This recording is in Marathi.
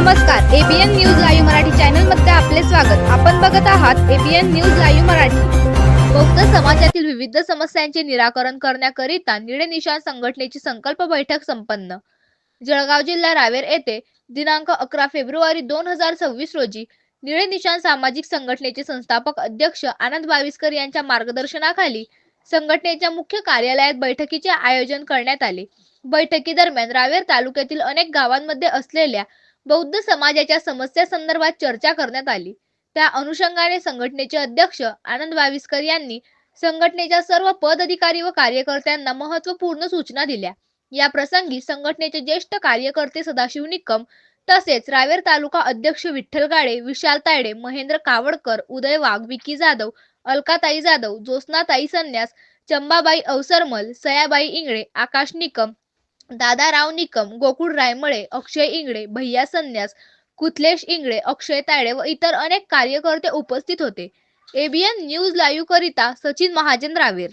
नमस्कार एबीएन न्यूज लाईव्ह मराठी चॅनलमध्ये आपले स्वागत. आपण बघत आहात एबीएन न्यूज लाईव्ह मराठी. बौद्ध समाजातील विविध समस्यांचे निराकरण करण्याकरिता निळे निशाण संघटनेची संकल्प बैठक संपन्न. जळगाव जिल्हा रावेर येथे दिनांक अकरा फेब्रुवारी दोन हजार सव्वीस रोजी निळे निशाण सामाजिक संघटनेचे संस्थापक अध्यक्ष आनंद बाविस्कर यांच्या मार्गदर्शनाखाली संघटनेच्या मुख्य कार्यालयात बैठकीचे आयोजन करण्यात आले. बैठकीदरम्यान रावेर तालुक्यातील अनेक गावांमध्ये असलेल्या बौद्ध समाजाच्या समस्या संदर्भात चर्चा करण्यात आली. त्या अनुषंगाने संघटनेचे अध्यक्ष आनंद बाविस्कर यांनी संघटनेच्या सर्व पदाधिकारी व कार्यकर्त्यांना महत्त्वपूर्ण सूचना दिल्या. या प्रसंगी संघटनेचे ज्येष्ठ कार्यकर्ते सदाशिव निकम तसेच रावेर तालुका अध्यक्ष विठ्ठल गाडे विशाल तायडे महेंद्र कावडकर उदय वाघ विकी जाधव अलकाताई जाधव ज्योत्नाताई संन्यास चंबाबाई अवसरमल सयाबाई इंगळे आकाश निकम दादाराव निकम गोकुळ रायमळे अक्षय इंगळे भैया संन्यास कुथलेश इंगळे अक्षय तायडे व इतर अनेक कार्यकर्ते उपस्थित होते. एबीएन न्यूज लाईव्ह करिता सचिन महाजन रावेर.